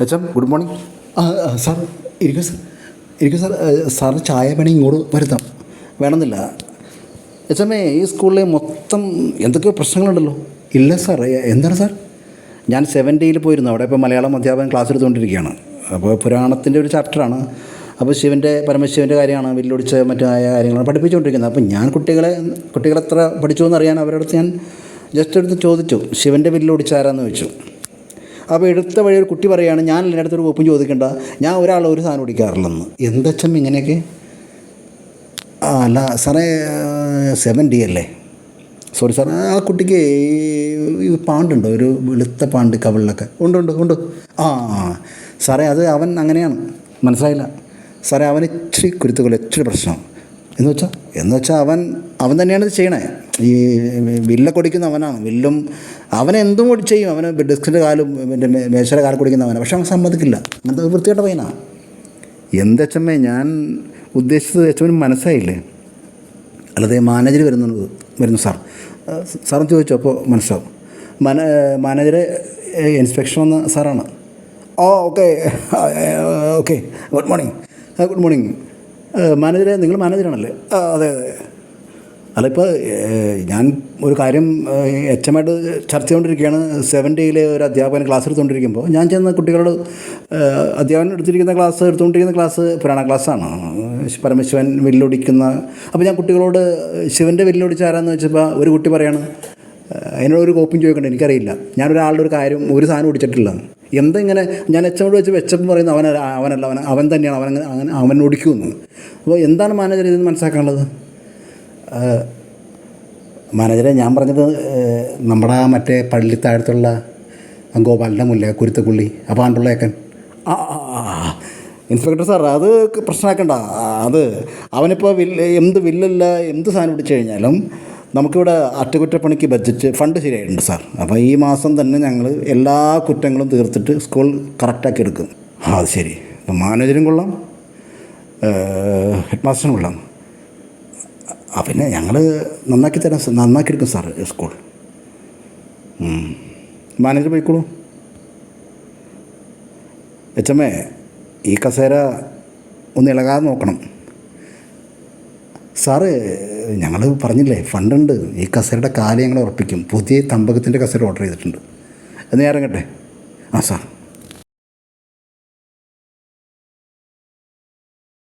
H M good morning sir ഇരിക്കും sir. ഇരിക്കും sir. സാറിന് ചായ വേണമെങ്കിൽ ഇങ്ങോട്ട് വരുത്താം. വേണമെന്നില്ല. എച്ച് എം ഈ സ്കൂളിലെ മൊത്തം എന്തൊക്കെയോ പ്രശ്നങ്ങളുണ്ടല്ലോ? ഇല്ല സാർ എന്താണ് സാർ? ഞാൻ സെവൻ ഡിയിൽ പോയിരുന്നു. അവിടെ ഇപ്പോൾ മലയാളം അധ്യാപകൻ ക്ലാസ് എടുത്തുകൊണ്ടിരിക്കുകയാണ്. അപ്പോൾ പുരാണത്തിന്റെ ഒരു ചാപ്റ്ററാണ് അപ്പോൾ ശിവന്റെ പരമശിവന്റെ കാര്യമാണ് വില്ലൊടിച്ച് മറ്റായ കാര്യങ്ങളാണ് പഠിപ്പിച്ചുകൊണ്ടിരിക്കുന്നത്. അപ്പോൾ ഞാൻ കുട്ടികളെ കുട്ടികളെത്ര പഠിച്ചു എന്നറിയാൻ അവരുടെ അടുത്ത് ഞാൻ ജസ്റ്റ് എടുത്ത് ചോദിച്ചു. ശിവന്റെ വില്ലൊടിച്ച് ആരാന്ന് ചോദിച്ചു. അപ്പോൾ എടുത്ത വഴി ഒരു കുട്ടി പറയുകയാണ് ഞാൻ എന്റെ അടുത്തൊരു ഒപ്പും ചോദിക്കണ്ട. ഞാൻ ഒരാൾ ഒരു സാധനം ഓടിക്കാറില്ലെന്ന് എന്തച്ചം ഇങ്ങനെയൊക്കെ? ആ അല്ല സാറേ സെവൻ ഡി അല്ലേ? സോറി സാർ ആ കുട്ടിക്ക് ഈ- പാണ്ടുണ്ടോ? ഒരു വെളുത്ത പാണ്ട് കവിളിലൊക്കെ. ഉണ്ട് ഉണ്ട് ഉണ്ട്. ആ ആ. സാറേ അത് അവൻ അങ്ങനെയാണ്. മനസ്സിലായില്ല. സാറേ അവൻ ഇച്ചിരി കുരുത്തുകൾ ഇച്ചിരി പ്രശ്നം. എന്ന് വെച്ചാൽ എന്ന് വെച്ചാൽ അവൻ അവൻ തന്നെയാണ് ഇത് ചെയ്യണേ. ഈ വില്ലൊക്കെ ഒടിക്കുന്ന അവനാണ്. വില്ലും അവനെന്തും കൂടി ചെയ്യും. അവന് ഡെസ്കിന്റെ കാലും പിന്നെ മേശയുടെ കാലം കുടിക്കുന്ന അവനാണ് പക്ഷെ അവൻ സമ്മതിക്കില്ല. അങ്ങനത്തെ ഒരു പയ്യനാണ് എന്തച്ചമ്മേ ഞാൻ ഉദ്ദേശിച്ചത് അച്ഛനും മനസ്സായില്ലേ അല്ലാതെ മാനേജർ വരുന്നത് വരുന്നു സാർ. സാറും ചോദിച്ചു അപ്പോൾ മനസ്സിലാവും. മാന മാനേജർ ഇൻസ്പെക്ഷൻ വന്ന സാറാണ്. ഓ okay. Okay. Good morning. Good morning. മാനേജറെ നിങ്ങൾ മാനേജറാണല്ലേ അതെ അതെ. അല്ല ഇപ്പോൾ ഞാൻ ഒരു കാര്യം എച്ച് എമ്മായിട്ട് ചർച്ച ചെയ്തുകൊണ്ടിരിക്കുകയാണ് സെവൻ ഡേയിലെ ഒരു അധ്യാപകൻ ക്ലാസ് എടുത്തുകൊണ്ടിരിക്കുമ്പോൾ ഞാൻ ചെന്ന് കുട്ടികളോട് അധ്യാപകൻ എടുത്തിരിക്കുന്ന ക്ലാസ് എടുത്തുകൊണ്ടിരിക്കുന്ന ക്ലാസ് പുരാണ ക്ലാസ്സാണ്. പരമശിവൻ വില്ലൊടിക്കുന്ന അപ്പോൾ ഞാൻ കുട്ടികളോട് ശിവന്റെ വില്ലൊടിച്ച ആരാന്ന് വെച്ചപ്പോൾ ഒരു കുട്ടി പറയാണ് അതിനോട് ഒരു കോപ്പിയും ചോദിക്കണ്ട എനിക്കറിയില്ല. ഞാനൊരാളുടെ ഒരു കാര്യം ഒരു സാധനം ഓടിച്ചിട്ടില്ല എന്താ ഇങ്ങനെ ഞാൻ എച്ചമ്മോട് വെച്ച് വെച്ചപ്പം പറയുന്നത് അവൻ അവനല്ല അവൻ അവൻ തന്നെയാണ് അവൻ അങ്ങനെ അവൻ ഓടിക്കുമെന്ന് അപ്പോൾ എന്താണ് മാനേജർ ഇതിന് മനസ്സിലാക്കാനുള്ളത്? മാനേജറെ ഞാൻ പറഞ്ഞത് നമ്മുടെ ആ മറ്റേ പള്ളിത്താഴത്തുള്ള ഗോപാലിന്റെ മുല്ല കുരുത്തക്കുള്ളി അപ്പോൾ ആണ്ടുള്ളേക്കൻ ആ. ഇൻസ്പെക്ടർ സാർ അത് പ്രശ്നമാക്കണ്ട. അത് അവനിപ്പോൾ വില്ല് എന്ത് വില്ലല്ല എന്ത് സാധനം പിടിച്ചു കഴിഞ്ഞാലും നമുക്കിവിടെ അറ്റകുറ്റപ്പണിക്ക് ബഡ്ജറ്റ് ഫണ്ട് ശരിയായിട്ടുണ്ട് സാർ. അപ്പോൾ ഈ മാസം തന്നെ ഞങ്ങൾ എല്ലാ കുറ്റങ്ങളും തീർത്തിട്ട് സ്കൂൾ കറക്റ്റാക്കി എടുക്കും. അത് ശരി. മാനേജരും കൊള്ളാം. ഹെഡ് മാസ്റ്ററും കൊള്ളാം. ആ പിന്നെ ഞങ്ങൾ നന്നാക്കി തരാം നന്നാക്കി എടുക്കും സാർ സ്കൂൾ. മാനേജർ പോയിക്കോളൂ. എച്ചമ്മേ ഈ കസേര ഒന്ന് ഇളകാതെ നോക്കണം. സാറ് ഞങ്ങൾ പറഞ്ഞില്ലേ ഫണ്ടുണ്ട്. ഈ കസേരയുടെ കാൽ ഞങ്ങൾ ഉറപ്പിക്കും. പുതിയ തമ്പകത്തിന്റെ കസേര ഓർഡർ ചെയ്തിട്ടുണ്ട്. എന്ന് ഞാൻ ഇറങ്ങട്ടെ? ആ സാർ.